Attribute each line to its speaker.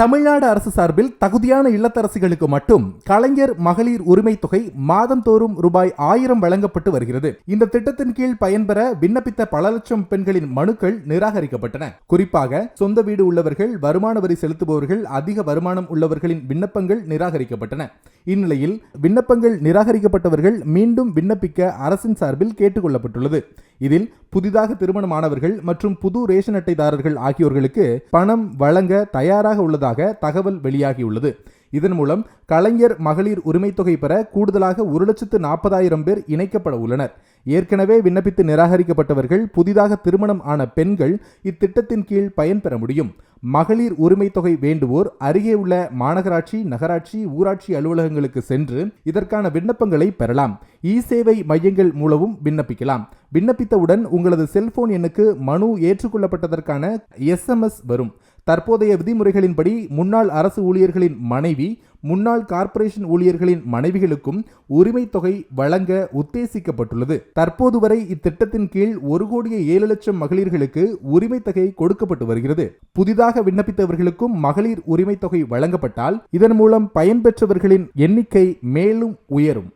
Speaker 1: தமிழ்நாடு அரசு சார்பில் தகுதியான இல்லத்தரசிகளுக்கு மட்டும் கலைஞர் மகளிர் உரிமை தொகை மாதந்தோறும் ரூபாய் ஆயிரம் வழங்கப்பட்டு வருகிறது. இந்த திட்டத்தின் கீழ் பயன்பெற விண்ணப்பித்த பல லட்சம் பெண்களின் மனுக்கள் நிராகரிக்கப்பட்டன. குறிப்பாக சொந்த வீடு உள்ளவர்கள் வருமான வரி செலுத்துபவர்கள் அதிக வருமானம் உள்ளவர்களின் விண்ணப்பங்கள் நிராகரிக்கப்பட்டன. இந்நிலையில் விண்ணப்பங்கள் நிராகரிக்கப்பட்டவர்கள் மீண்டும் விண்ணப்பிக்க அரசின் சார்பில் கேட்டுக்கொள்ளப்பட்டுள்ளது. இதில் புதிதாக திருமணமானவர்கள் மற்றும் புது ரேஷன் அட்டைதாரர்கள் ஆகியோர்களுக்கு பணம் வழங்க தயாராக உள்ளதாக தகவல் வெளியாகியுள்ளது. இதன் மூலம் கலைஞர் மகளிர் உரிமைத் தொகை பெற கூடுதலாக ஒரு லட்சத்து நாற்பதாயிரம் பேர் இணைக்கப்பட உள்ளனர். ஏற்கனவே விண்ணப்பித்து நிராகரிக்கப்பட்டவர்கள் புதிதாக திருமணம் ஆன பெண்கள் இத்திட்டத்தின் கீழ் பயன்பெற முடியும். மகளிர் உரிமை தொகை வேண்டுவோர் அருகே உள்ள மாநகராட்சி நகராட்சி ஊராட்சி அலுவலகங்களுக்கு சென்று இதற்கான விண்ணப்பங்களை பெறலாம். இ சேவை மையங்கள் மூலமும் விண்ணப்பிக்கலாம். விண்ணப்பித்தவுடன் உங்களது செல்போன் எண்ணுக்கு மனு ஏற்றுக்கொள்ளப்பட்டதற்கான எஸ்எம்எஸ் வரும். தற்போதைய விதிமுறைகளின்படி முன்னாள் அரசு ஊழியர்களின் மனைவி முன்னாள் கார்ப்பரேஷன் ஊழியர்களின் மனைவிகளுக்கும் உரிமை தொகை வழங்க உத்தேசிக்கப்பட்டுள்ளது. தற்போது வரை இத்திட்டத்தின் கீழ் ஒரு கோடியே ஏழு லட்சம் மகளிர்களுக்கு உரிமை தொகை கொடுக்கப்பட்டு வருகிறது. புதிதாக விண்ணப்பித்தவர்களுக்கும் மகளிர் உரிமை தொகை வழங்கப்பட்டால் இதன் மூலம் பயன்பெற்றவர்களின் எண்ணிக்கை மேலும் உயரும்.